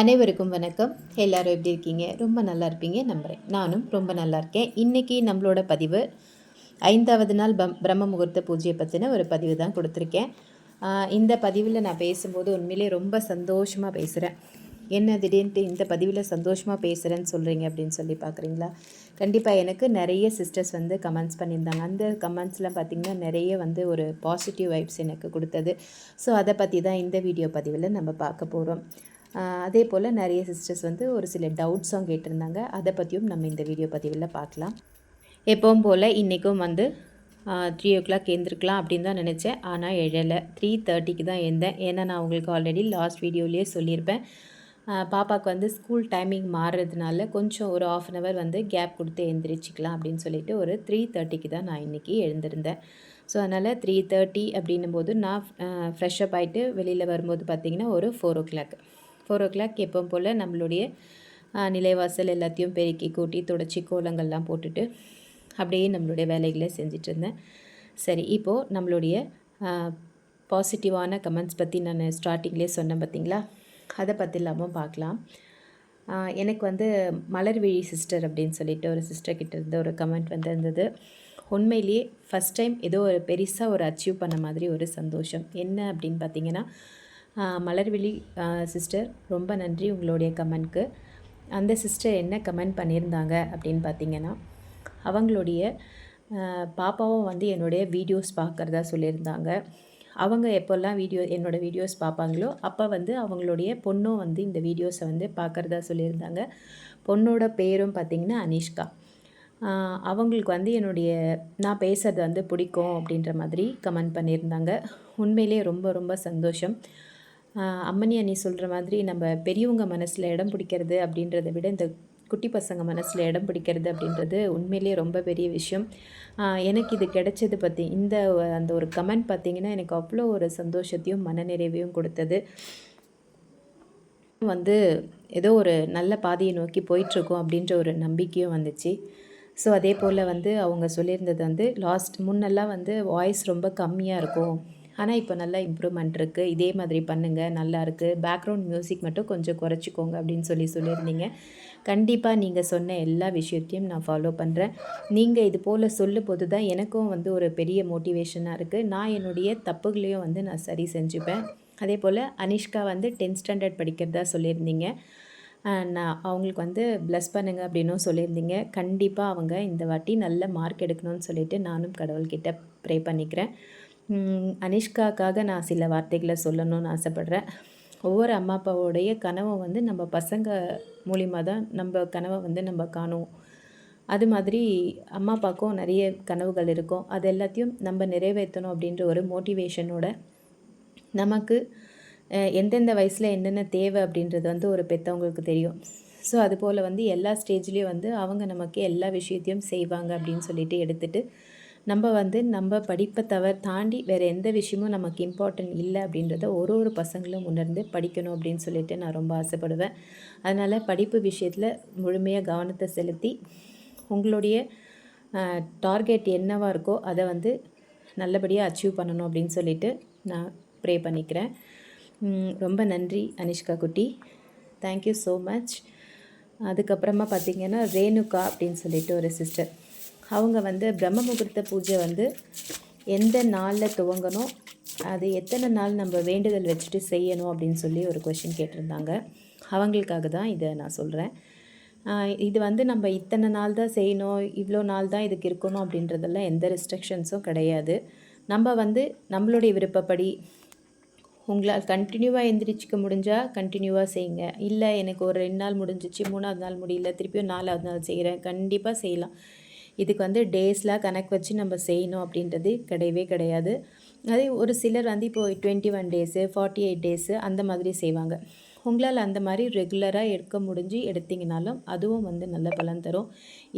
அனைவருக்கும் வணக்கம். எல்லோரும் எப்படி இருக்கீங்க? ரொம்ப நல்லா இருப்பீங்க நம்புகிறேன் நானும் ரொம்ப நல்லா இருக்கேன். இன்றைக்கி நம்மளோட பதிவு ஐந்தாவது நாள் பம் பிரம்ம முகூர்த்த பூஜையை பற்றின ஒரு பதிவு தான் கொடுத்துருக்கேன். இந்த பதிவில் நான் பேசும்போது உண்மையிலே ரொம்ப சந்தோஷமாக பேசுகிறேன் என்ன திடீர்னுட்டு இந்த பதிவில் சந்தோஷமாக பேசுகிறேன்னு சொல்கிறீங்க அப்படின்னு சொல்லி பார்க்குறீங்களா கண்டிப்பாக எனக்கு நிறைய சிஸ்டர்ஸ் வந்து கமெண்ட்ஸ் பண்ணியிருந்தாங்க. அந்த கமெண்ட்ஸ்லாம் பார்த்திங்கன்னா நிறைய வந்து ஒரு பாசிட்டிவ் வைப்ஸ் எனக்கு கொடுத்தது. ஸோ அதை பற்றி தான் இந்த வீடியோ பதிவில் நம்ம பார்க்க போகிறோம் அதே போல் நிறைய சிஸ்டர்ஸ் வந்து ஒரு சில டவுட்ஸும் கேட்டிருந்தாங்க. அதை பற்றியும் நம்ம இந்த வீடியோ பதிவில் பார்க்கலாம். எப்பவும் போல் இன்றைக்கும் வந்து த்ரீ ஓ கிளாக் எழுந்திருக்கலாம் அப்படின்னு தான் நினச்சேன். ஆனால் எழலை த்ரீ தேர்ட்டிக்கு தான் எழுந்தேன். ஏன்னா நான் உங்களுக்கு ஆல்ரெடி லாஸ்ட் வீடியோலேயே சொல்லியிருப்பேன். பாப்பாவுக்கு வந்து ஸ்கூல் டைமிங் மாறுறதுனால கொஞ்சம் ஒரு ஆஃப் அன் ஹவர் வந்து கேப் கொடுத்து எழுந்திரிச்சிக்கலாம் அப்படின்னு சொல்லிட்டு ஒரு த்ரீ தேர்ட்டிக்கு தான் நான் இன்றைக்கி எழுந்திருந்தேன். ஸோ அதனால் த்ரீ தேர்ட்டி அப்படின்னும் போது நான் ஃப்ரெஷ்அப் ஆகிட்டு வெளியில் வரும்போது பார்த்திங்கன்னா ஒரு four o'clock four o'clock எப்போ போல் நம்மளுடைய நிலைவாசல் எல்லாத்தையும் பெருக்கி கூட்டி தொடச்சி கோலங்கள்லாம் போட்டுட்டு அப்படியே நம்மளுடைய வேலைகளை செஞ்சுட்டு இருந்தேன். சரி இப்போது நம்மளுடைய பாசிட்டிவான கமெண்ட்ஸ் பற்றி நான் ஸ்டார்டிங்லேயே சொன்னேன் பார்த்தீங்களா அதை பற்றி இல்லாமல் பார்க்கலாம். எனக்கு வந்து மலர்விழி சிஸ்டர் அப்படின்னு சொல்லிட்டு ஒரு சிஸ்டர் கிட்ட இருந்து ஒரு கமெண்ட் வந்திருந்தது. உண்மையிலேயே ஃபஸ்ட் டைம் ஏதோ ஒரு பெருசாக ஒரு அச்சீவ் பண்ண மாதிரி ஒரு சந்தோஷம். என்ன அப்படின்னு பார்த்தீங்கன்னா மலர்விழி சிஸ்டர் ரொம்ப நன்றி உங்களுடைய கமெண்ட்க்கு. அந்த சிஸ்டர் என்ன கமெண்ட் பண்ணியிருந்தாங்க அப்படின்னு பார்த்தீங்கன்னா அவங்களுடைய பாப்பாவும் வந்து என்னுடைய வீடியோஸ் பார்க்குறதா சொல்லியிருந்தாங்க. அவங்க எப்போல்லாம் வீடியோ என்னோட வீடியோஸ் பார்ப்பாங்களோ அப்போ வந்து அவங்களுடைய பொண்ணும் வந்து இந்த வீடியோஸை வந்து பார்க்குறதா சொல்லியிருந்தாங்க. பொண்ணோட பேரும் பார்த்திங்கன்னா அனிஷ்கா. அவங்களுக்கு வந்து என்னுடைய நான் பேசுகிறது வந்து பிடிக்கும் அப்படின்ற மாதிரி கமெண்ட் பண்ணியிருந்தாங்க. உண்மையிலே ரொம்ப ரொம்ப சந்தோஷம். அம்மனி அண்ணி சொல்கிற மாதிரி நம்ம பெரியவங்க மனசில் இடம் பிடிக்கிறது அப்படின்றத விட இந்த குட்டி பசங்க மனசில் இடம் பிடிக்கிறது அப்படின்றது உண்மையிலேயே ரொம்ப பெரிய விஷயம். எனக்கு இது கிடைச்சது பற்றி இந்த அந்த ஒரு கமெண்ட் பார்த்தீங்கன்னா எனக்கு அவ்வளோ ஒரு சந்தோஷத்தையும் மனநிறைவையும் கொடுத்தது. வந்து ஏதோ ஒரு நல்ல பாதையை நோக்கி போயிட்டுருக்கோம் அப்படின்ற ஒரு நம்பிக்கையும் வந்துச்சு. ஸோ அதே போல் வந்து அவங்க சொல்லியிருந்தது வந்து லாஸ்ட் முன்னெல்லாம் வந்து வாய்ஸ் ரொம்ப கம்மியாக இருக்கும். ஆனால் இப்போ நல்லா இம்ப்ரூவ்மெண்ட் இருக்குது இதே மாதிரி பண்ணுங்கள் நல்லாயிருக்கு பேக்ரவுண்ட் மியூசிக் மட்டும் கொஞ்சம் குறைச்சிக்கோங்க அப்படின்னு சொல்லி சொல்லியிருந்தீங்க. கண்டிப்பாக நீங்கள் சொன்ன எல்லா விஷயத்தையும் நான் ஃபாலோ பண்ணுறேன் நீங்கள் இது போல் சொல்லும் போது தான் எனக்கும் வந்து ஒரு பெரிய மோட்டிவேஷனாக இருக்குது நான் என்னுடைய தப்புகளையும் வந்து நான் சரி செஞ்சுப்பேன். அதே போல் அனிஷ்கா வந்து டென்த் ஸ்டாண்டர்ட் படிக்கிறதா சொல்லியிருந்தீங்க. நான் அவங்களுக்கு வந்து ப்ளஸ் பண்ணுங்க அப்படின்னும் சொல்லியிருந்தீங்க. கண்டிப்பாக அவங்க இந்த வாட்டி நல்ல மார்க் எடுக்கணும்னு சொல்லிட்டு நானும் கடவுள்கிட்ட ப்ரே பண்ணிக்கிறேன். அனிஷ்காக்காக நான் சில வார்த்தைகளை சொல்லணும்னு ஆசைப்பட்றேன். ஒவ்வொரு அம்மா அப்பாவோடைய கனவை வந்து நம்ம பசங்க மூலிமா தான் நம்ம கனவை வந்து நம்ம காணுவோம் அது மாதிரி அம்மா அப்பாவுக்கும் நிறைய கனவுகள் இருக்கும். அது எல்லாத்தையும் நம்ம நிறைவேற்றணும் அப்படின்ற ஒரு மோட்டிவேஷனோட நமக்கு எந்தெந்த வயசில் என்னென்ன தேவை அப்படின்றது வந்து ஒரு பெற்றவங்களுக்கு தெரியும். ஸோ அதுபோல் வந்து எல்லா ஸ்டேஜ்லேயும் வந்து அவங்க நமக்கு எல்லா விஷயத்தையும் செய்வாங்க அப்படின்னு சொல்லிட்டு எடுத்துகிட்டு நம்ம வந்து நம்ம படிப்பை தவிர தாண்டி வேறு எந்த விஷயமும் நமக்கு இம்பார்ட்டன்ட் இல்லை அப்படின்றத ஒரு ஒரு பசங்களும் உணர்ந்து படிக்கணும் அப்படின்னு சொல்லிட்டு நான் ரொம்ப ஆசைப்படுவேன். அதனால் படிப்பு விஷயத்தில் முழுமையாக கவனத்தை செலுத்தி உங்களுடைய டார்கெட் என்னவாக இருக்கோ அதை வந்து நல்லபடியாக அச்சீவ் பண்ணணும் அப்படின்னு சொல்லிட்டு நான் ப்ரே பண்ணிக்கிறேன். ரொம்ப நன்றி அனிஷ்கா குட்டி. தேங்க்யூ ஸோ மச் அதுக்கப்புறமா பார்த்தீங்கன்னா ரேணுகா அப்படின்னு சொல்லிட்டு ஒரு சிஸ்டர் அவங்க வந்து பிரம்ம முகூர்த்த பூஜை வந்து எந்த நாளில் துவங்கணும் அது எத்தனை நாள் நம்ம வேண்டுதல் வச்சுட்டு செய்யணும் அப்படின்னு சொல்லி ஒரு கொஷின் கேட்டிருந்தாங்க. அவங்களுக்காக தான் இதை நான் சொல்கிறேன் இது வந்து நம்ம இத்தனை நாள் தான் செய்யணும் இவ்வளோ நாள் தான் இதுக்கு இருக்கணும் அப்படின்றதெல்லாம் எந்த ரெஸ்ட்ரிக்ஷன்ஸும் கிடையாது. நம்ம வந்து நம்மளுடைய விருப்பப்படி உங்களால் கண்டினியூவாக எந்திரிச்சிக்க முடிஞ்சால் கண்டினியூவாக செய்யுங்க. இல்லை எனக்கு ஒரு ரெண்டு நாள் முடிஞ்சிச்சு மூணாவது நாள் முடியல திருப்பியும் நாலாவது நாள் செய்கிறேன் கண்டிப்பாக செய்யலாம். இதுக்கு வந்து டேஸ்லாம் கணக்கு வச்சு நம்ம செய்யணும் அப்படின்றது கிடையவே கிடையாது. அதே ஒரு சிலர் வந்து இப்போ twenty one days forty eight days அந்த மாதிரி செய்வாங்க. உங்களால் அந்த மாதிரி ரெகுலராக எடுக்க முடிஞ்சு எடுத்திங்கனாலும் அதுவும் வந்து நல்ல பலன் தரும்.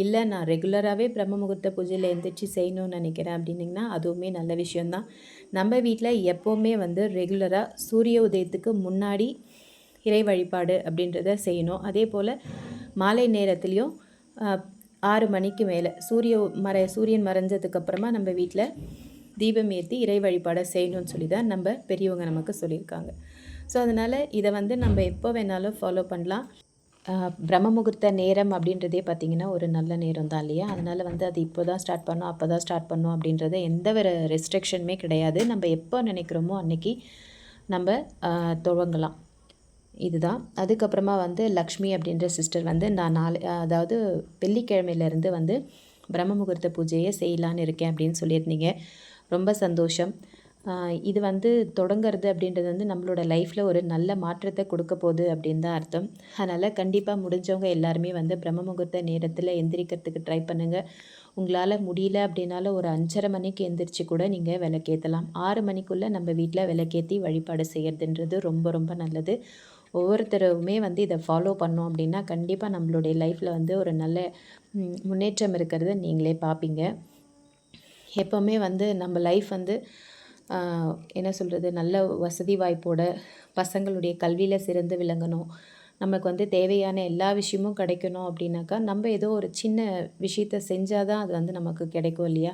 இல்லை நான் ரெகுலராகவே பிரம்ம முகூர்த்த பூஜையில் எழுந்திரிச்சு செய்யணும்னு நினைக்கிறேன் அப்படின்னிங்கன்னா அதுவுமே நல்ல விஷயந்தான் நம்ம வீட்டில் எப்போவுமே வந்து ரெகுலராக சூரிய உதயத்துக்கு முன்னாடி இறை வழிபாடு அப்படின்றத செய்யணும். அதே போல் மாலை நேரத்துலேயும் ஆறு மணிக்கு மேலே. சூரிய மற சூரியன் மறைஞ்சதுக்கு அப்புறமா நம்ம வீட்டில் தீபம் ஏற்றி இறை வழிபாடை செய்யணும்னு சொல்லி தான் நம்ம பெரியவங்க நமக்கு சொல்லியிருக்காங்க. ஸோ அதனால் இதை வந்து நம்ம எப்போ வேணாலும் ஃபாலோ பண்ணலாம். பிரம்ம முகூர்த்த நேரம் அப்படின்றதே பார்த்திங்கன்னா ஒரு நல்ல நேரம் தான் இல்லையா? அதனால் வந்து அது இப்போ தான் ஸ்டார்ட் பண்ணோம் அப்போ தான் ஸ்டார்ட் பண்ணோம் அப்படின்றது எந்த ஒரு ரெஸ்ட்ரிக்ஷனுமே கிடையாது. நம்ம எப்போ நினைக்கிறோமோ அன்றைக்கி நம்ம துவங்கலாம். இதுதான். அதுக்கப்புறமா வந்து லக்ஷ்மி அப்படின்ற சிஸ்டர் வந்து நான் நாலு அதாவது வெள்ளிக்கிழமையிலேருந்து வந்து பிரம்ம முகூர்த்த பூஜையை செய்யலான்னு இருக்கேன் அப்படின்னு சொல்லியிருந்தீங்க. ரொம்ப சந்தோஷம். இது வந்து தொடங்கிறது அப்படின்றது வந்து நம்மளோட லைஃப்பில் ஒரு நல்ல மாற்றத்தை கொடுக்க போகுது அப்படின்னு தான் அர்த்தம். அதனால் கண்டிப்பாக முடிஞ்சவங்க எல்லாருமே வந்து பிரம்ம முகூர்த்த நேரத்தில் எந்திரிக்கிறதுக்கு ட்ரை பண்ணுங்கள் உங்களால் முடியல அப்படின்னாலும் ஒரு அஞ்சரை மணிக்கு எந்திரிச்சு கூட நீங்கள் விளக்கேற்றலாம் ஆறு மணிக்குள்ளே நம்ம வீட்டில் விளக்கேற்றி வழிபாடு செய்கிறதுன்றது ரொம்ப ரொம்ப நல்லது. ஒவ்வொருத்தருமே வந்து இதை ஃபாலோ பண்ணோம் அப்படின்னா கண்டிப்பாக நம்மளுடைய லைஃப்பில் வந்து ஒரு நல்ல முன்னேற்றம் இருக்கிறத நீங்களே பார்ப்பீங்க. எப்போவுமே வந்து நம்ம லைஃப் வந்து என்ன சொல்கிறது நல்ல வசதி வாய்ப்போட பசங்களுடைய கல்வியில் சிறந்து விளங்கணும். நமக்கு வந்து தேவையான எல்லா விஷயமும் கிடைக்கணும் அப்படின்னாக்கா நம்ம ஏதோ ஒரு சின்ன விஷயத்த செஞ்சால் தான் அது வந்து நமக்கு கிடைக்கும் இல்லையா?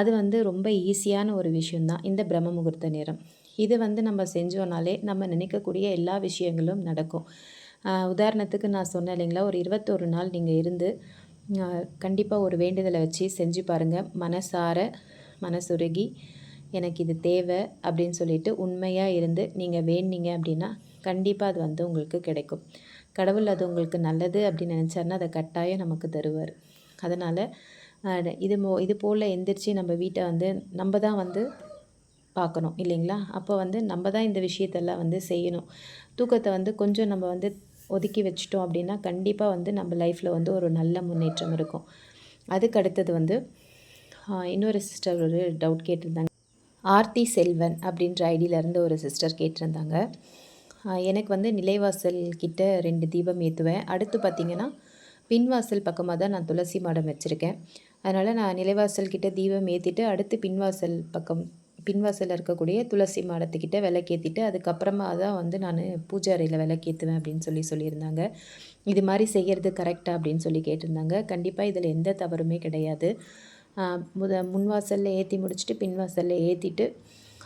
அது வந்து ரொம்ப ஈஸியான ஒரு விஷயந்தான் இந்த பிரம்ம முகூர்த்த நேரம். இது வந்து நம்ம செஞ்சோனாலே நம்ம நினைக்கக்கூடிய எல்லா விஷயங்களும் நடக்கும். உதாரணத்துக்கு நான் சொன்னேன் இல்லைங்களா ஒரு இருபத்தொரு நாள் நீங்கள் இருந்து கண்டிப்பாக ஒரு வேண்டுதலை வச்சு செஞ்சு பாருங்கள் மனசார மனசுருகி எனக்கு இது தேவை அப்படின்னு சொல்லிட்டு உண்மையாக இருந்து நீங்கள் வேண்டிங்க அப்படின்னா கண்டிப்பாக அது வந்து உங்களுக்கு கிடைக்கும். கடவுள் அது உங்களுக்கு நல்லது அப்படின்னு நினச்சாருன்னா அதை கட்டாயம் நமக்கு தருவார். அதனால் இது மோ இது போல் எந்திரிச்சு நம்ம வீட்டை வந்து நம்ம தான் வந்து பார்க்கணும் இல்லைங்களா? அப்போ வந்து நம்ம தான் இந்த விஷயத்தெல்லாம் வந்து செய்யணும். தூக்கத்தை வந்து கொஞ்சம் நம்ம வந்து ஒதுக்கி வச்சிட்டோம் அப்படின்னா கண்டிப்பாக வந்து நம்ம லைஃப்பில் வந்து ஒரு நல்ல முன்னேற்றம் இருக்கும். அதுக்கு அடுத்தது வந்து இன்னொரு சிஸ்டர் ஒரு டவுட் கேட்டிருந்தாங்க. ஆர்த்தி செல்வன் அப்படின்ற ஐடியிலேருந்து ஒரு சிஸ்டர் கேட்டிருந்தாங்க. எனக்கு வந்து நிலைவாசல் கிட்ட ரெண்டு தீபம் ஏற்றுவேன் அடுத்து பார்த்திங்கன்னா பின்வாசல் பக்கமாக தான் நான் துளசி மாடம் வச்சுருக்கேன். அதனால் நான் நிலைவாசல் கிட்ட தீபம் ஏற்றிட்டு அடுத்து பின்வாசல் பக்கம் பின்வாசலில் இருக்கக்கூடிய துளசி மாடத்துக்கிட்ட விளக்கேற்றிட்டு அதுக்கப்புறமா தான் வந்து நான் பூஜை அறையில் விளக்கேற்றுவேன் அப்படின்னு சொல்லி சொல்லியிருந்தாங்க. இது மாதிரி செய்கிறது கரெக்டாக அப்படின்னு சொல்லி கேட்டிருந்தாங்க. கண்டிப்பாக இதில் எந்த தவறுமே கிடையாது. முத முன்வாசலில் ஏற்றி முடிச்சுட்டு பின்வாசலில் ஏற்றிட்டு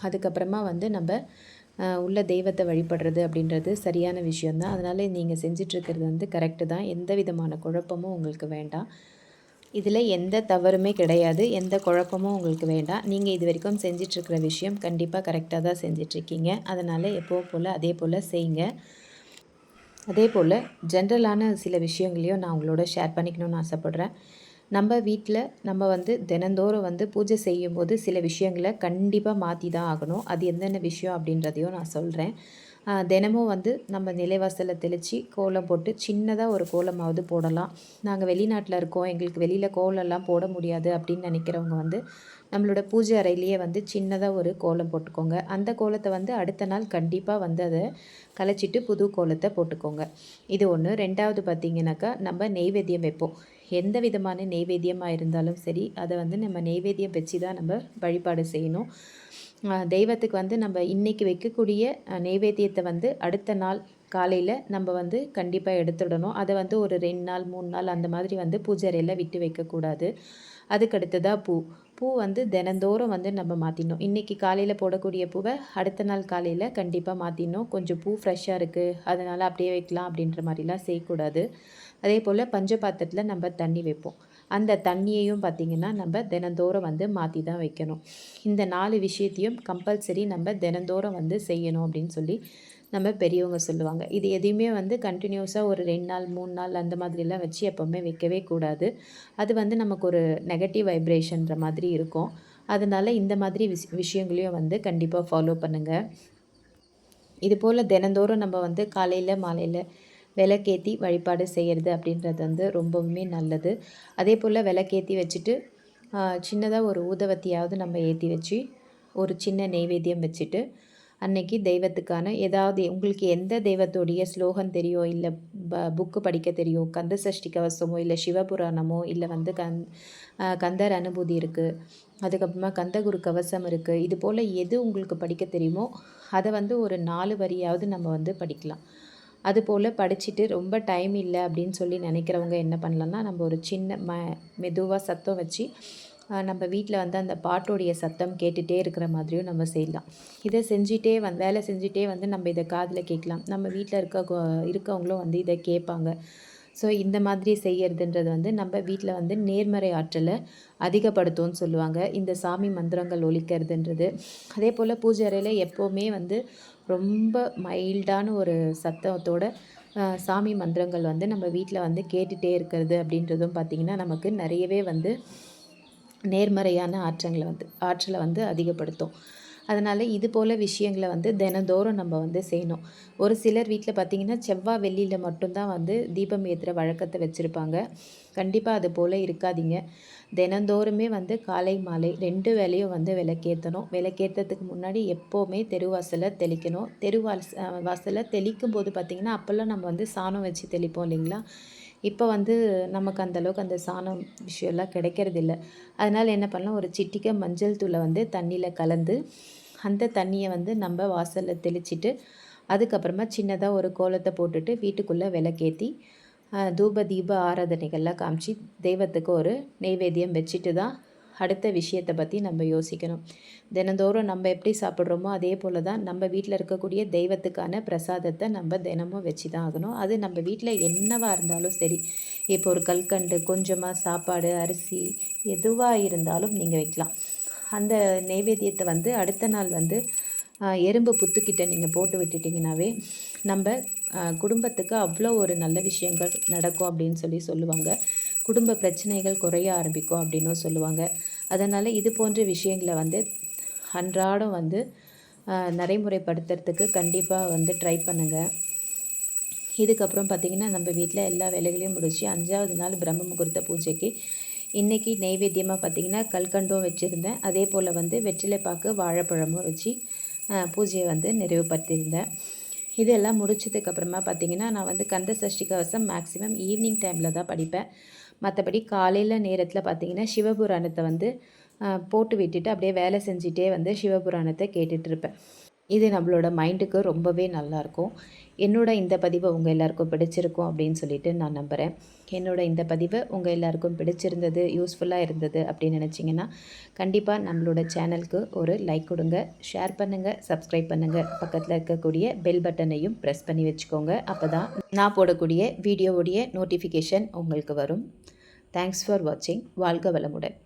அதுக்கப்புறமா வந்து நம்ம உள்ள தெய்வத்தை வழிபடுறது அப்படின்றது சரியான விஷயந்தான் அதனால் நீங்கள் செஞ்சிட்ருக்கிறது வந்து கரெக்டு தான். எந்த விதமான குழப்பமும் உங்களுக்கு வேண்டாம். இதில் எந்த தவறுமே கிடையாது எந்த குழப்பமும் உங்களுக்கு வேண்டாம். நீங்கள் இது வரைக்கும் செஞ்சிட்ருக்கிற விஷயம் கண்டிப்பாக கரெக்டாக தான் செஞ்சிட்ருக்கீங்க. அதனால் எப்போ போல் அதே போல் செய்யுங்க அதே போல் ஜென்ரலான சில விஷயங்களையும் நான் உங்களோட ஷேர் பண்ணிக்கணும்னு ஆசைப்பட்றேன். நம்ம வீட்டில் நம்ம வந்து தினந்தோறும் வந்து பூஜை செய்யும்போது சில விஷயங்களை கண்டிப்பாக மாற்றி தான் ஆகணும். அது என்னென்ன விஷயம் அப்படின்றதையும் நான் சொல்கிறேன் தினமும் வந்து நம்ம நிலைவாசலில் தெளித்து கோலம் போட்டு சின்னதாக ஒரு கோலமாவது போடலாம். நாங்கள் வெளிநாட்டில் இருக்கோம். எங்களுக்கு வெளியில் கோலம்லாம் போட முடியாது அப்படின்னு நினைக்கிறவங்க வந்து நம்மளோட பூஜை அறையிலேயே வந்து சின்னதாக ஒரு கோலம் போட்டுக்கோங்க. அந்த கோலத்தை வந்து அடுத்த நாள் கண்டிப்பாக வந்து அதை கலைச்சிட்டு புது கோலத்தை போட்டுக்கோங்க. இது ஒன்று ரெண்டாவது பார்த்திங்கனாக்கா நம்ம நெய்வேத்தியம் வைப்போம். எந்த விதமான நெய்வேத்தியமாக இருந்தாலும் சரி அதை வந்து நம்ம நெய்வேத்தியம் வச்சு தான் நம்ம வழிபாடு செய்யணும். தெய்வத்துக்கு வந்து நம்ம இன்றைக்கி வைக்கக்கூடிய நெய்வேத்தியத்தை வந்து அடுத்த நாள் காலையில் நம்ம வந்து கண்டிப்பாக எடுத்துடணும். அதை வந்து ஒரு ரெண்டு நாள் மூணு நாள் அந்த மாதிரி வந்து பூஜைறையில் விட்டு வைக்கக்கூடாது. அதுக்கு அடுத்ததாக பூ. பூ வந்து தினந்தோறும் வந்து நம்ம மாற்றிடணும் இன்றைக்கி காலையில் போடக்கூடிய பூவை அடுத்த நாள் காலையில் கண்டிப்பாக மாற்றிடணும் கொஞ்சம் பூ ஃப்ரெஷ்ஷாக இருக்குது அதனால் அப்படியே வைக்கலாம் அப்படின்ற மாதிரிலாம் செய்யக்கூடாது. அதே போல் பஞ்ச பாத்திரத்தில் நம்ம தண்ணி வைப்போம். அந்த தண்ணியையும் பார்த்திங்கன்னா நம்ம தினந்தோறும் வந்து மாற்றி தான் வைக்கணும். இந்த நாலு விஷயத்தையும் கம்பல்சரி நம்ம தினந்தோறும் வந்து செய்யணும் அப்படின்னு சொல்லி நம்ம பெரியவங்க சொல்லுவாங்க. இது எதையுமே வந்து கண்டினியூஸாக ஒரு ரெண்டு நாள் மூணு நாள் அந்த மாதிரிலாம் வச்சு எப்போவுமே வைக்கவே கூடாது. அது வந்து நமக்கு ஒரு நெகட்டிவ் வைப்ரேஷன்ற மாதிரி இருக்கும். அதனால் இந்த மாதிரி விஷ் விஷயங்களையும் வந்து கண்டிப்பாக ஃபாலோ பண்ணுங்கள் இது போல் தினந்தோறும் நம்ம வந்து காலையில் மாலையில் விளக்கேற்றி வழிபாடு செய்கிறது அப்படின்றது வந்து ரொம்பவுமே நல்லது. அதே போல் விளக்கேற்றி வச்சுட்டு சின்னதாக ஒரு ஊதவத்தியாவது நம்ம ஏற்றி வச்சு ஒரு சின்ன நெய்வேத்தியம் வச்சுட்டு அன்னைக்கு தெய்வத்துக்கான ஏதாவது உங்களுக்கு எந்த தெய்வத்தோடைய ஸ்லோகம் தெரியும் இல்லை ப புக்கு படிக்க தெரியும் கந்த சஷ்டி கவசமோ இல்லை சிவபுராணமோ இல்லை வந்து கந் கந்தர் அனுபூதி இருக்குது அதுக்கப்புறமா கந்தகுரு கவசம் இருக்குது இது போல் எது உங்களுக்கு படிக்க தெரியுமோ அதை வந்து ஒரு நாலு வரியாவது நம்ம வந்து படிக்கலாம். அதுபோல் படிச்சுட்டு ரொம்ப டைம் இல்லை அப்படின்னு சொல்லி நினைக்கிறவங்க என்ன பண்ணலான்னா நம்ம ஒரு சின்ன ம மெதுவாக சத்தம் வச்சு நம்ம வீட்டில் வந்து அந்த பாட்டோடைய சத்தம் கேட்டுகிட்டே இருக்கிற மாதிரியும் நம்ம செய்யலாம். இதை செஞ்சிட்டே வந்து வேலை செஞ்சுட்டே வந்து நம்ம இதை காதில் கேட்கலாம். நம்ம வீட்டில் இருக்க இருக்கவங்களும் வந்து இதை கேட்பாங்க. ஸோ இந்த மாதிரி செய்யறதுன்றது வந்து நம்ம வீட்டில் வந்து நேர்மறை ஆற்றலை அதிகப்படுத்தும்னு சொல்லுவாங்க. இந்த சாமி மந்திரங்கள் ஒழிக்கிறதுன்றது அதே போல் பூஜை அறையில் எப்போவுமே வந்து ரொம்ப மைல்டான ஒரு சத்தத்தோட சாமி மந்திரங்கள் வந்து நம்ம வீட்டில் வந்து கேட்டுகிட்டே இருக்கிறது அப்படின்றதும் பார்த்திங்கன்னா நமக்கு நிறையவே வந்து நேர்மறையான ஆற்றங்களை வந்து ஆற்றலை வந்து அதிகப்படுத்தும். அதனால் இது போல் விஷயங்களை வந்து தினந்தோறும் நம்ம வந்து செய்யணும். ஒரு சிலர் வீட்டில் பார்த்திங்கன்னா செவ்வாய் வெள்ளியில் மட்டும்தான் வந்து தீபம் ஏற்றுற வழக்கத்தை வச்சுருப்பாங்க. கண்டிப்பாக அது போல் இருக்காதீங்க. தினந்தோறுமே வந்து காலை மாலை ரெண்டு வேலையும் வந்து விளக்கேற்றணும் விளக்கேற்றத்துக்கு முன்னாடி எப்போவுமே தெருவாசலை தெளிக்கணும். தெருவாஸ் வாசலை தெளிக்கும் போது பார்த்திங்கன்னா அப்போல்லாம் நம்ம வந்து சாணம் வச்சு தெளிப்போம் இல்லைங்களா? இப்போ வந்து நமக்கு அந்த அளவுக்கு அந்த சாணம் விஷயம்லாம் கிடைக்கிறதில்ல. அதனால் என்ன பண்ணலாம் ஒரு சிட்டிக்கை மஞ்சள் தூளை வந்து தண்ணியில் கலந்து அந்த தண்ணியை வந்து நம்ம வாசலில் தெளிச்சிட்டு அதுக்கப்புறமா சின்னதாக ஒரு கோலத்தை போட்டுட்டு வீட்டுக்குள்ளே விளக்கேற்றி தூப தீப ஆராதனைகள்லாம் காமிச்சு தெய்வத்துக்கு ஒரு நெய்வேத்தியம் வச்சுட்டு தான் அடுத்த விஷயத்தை பற்றி நம்ம யோசிக்கணும். தினந்தோறும் நம்ம எப்படி சாப்பிட்றோமோ அதே போல் தான் நம்ம வீட்டில் இருக்கக்கூடிய தெய்வத்துக்கான பிரசாதத்தை நம்ம தினமும் வச்சு தான் ஆகணும். அது நம்ம வீட்டில் என்னவாக இருந்தாலும் சரி இப்போ ஒரு கல்கண்டு கொஞ்சமாக சாப்பாடு அரிசி எதுவாக இருந்தாலும் நீங்கள் வைக்கலாம். அந்த நெய்வேத்தியத்தை வந்து அடுத்த நாள் வந்து எறும்பு புத்துக்கிட்ட நீங்கள் போட்டு விட்டுட்டிங்கனாவே நம்ம குடும்பத்துக்கு அவ்வளோ ஒரு நல்ல விஷயங்கள் நடக்கும் அப்படின்னு சொல்லி சொல்லுவாங்க. குடும்ப பிரச்சனைகள் குறைய ஆரம்பிக்கும் அப்படின்னும் சொல்லுவாங்க. அதனால் இது போன்ற விஷயங்களை வந்து அன்றாடம் வந்து நடைமுறைப்படுத்துறதுக்கு கண்டிப்பாக வந்து ட்ரை பண்ணுங்கள் இதுக்கப்புறம் பார்த்திங்கன்னா நம்ம வீட்டில் எல்லா வேலைகளையும் முடித்து அஞ்சாவது நாள் பிரம்ம முகூர்த்த பூஜைக்கு இன்றைக்கி நெய்வேத்தியமாக பார்த்திங்கன்னா கல்கண்டும் வச்சுருந்தேன். அதே போல் வந்து வெற்றிலைப்பாக்கு வாழைப்பழமும் வச்சு பூஜையை வந்து நிறைவுபடுத்தியிருந்தேன். இதெல்லாம் முடிச்சதுக்கப்புறமா பார்த்திங்கன்னா நான் வந்து கந்த சஷ்டி கவசம் மேக்ஸிமம் ஈவினிங் டைமில் தான் படிப்பேன். மற்றபடி காலையில் நேரத்தில் பார்த்திங்கன்னா சிவபுராணத்தை வந்து போட்டு விட்டுட்டு அப்படியே வேலை செஞ்சுட்டே வந்து சிவபுராணத்தை கேட்டுட்ருப்பேன் இது நம்மளோட மைண்டுக்கு ரொம்பவே நல்லாயிருக்கும் என்னோட இந்த பதிவை உங்கள் எல்லாருக்கும் பிடிச்சிருக்கும் அப்படின்னு சொல்லிட்டு நான் நம்புகிறேன் என்னோட இந்த பதிவு உங்கள் எல்லாருக்கும் பிடிச்சிருந்தது யூஸ்ஃபுல்லாக இருந்தது அப்படின்னு நினச்சிங்கன்னா கண்டிப்பாக நம்மளோட சேனலுக்கு ஒரு லைக் கொடுங்க ஷேர் பண்ணுங்கள் சப்ஸ்கிரைப் பண்ணுங்கள் பக்கத்தில் இருக்கக்கூடிய பெல் பட்டனையும் ப்ரெஸ் பண்ணி வச்சுக்கோங்க. அப்போ தான் நான் போடக்கூடிய வீடியோவுடைய நோட்டிஃபிகேஷன் உங்களுக்கு வரும். தேங்க்ஸ் ஃபார் வாட்சிங் வாழ்க வளமுடன்.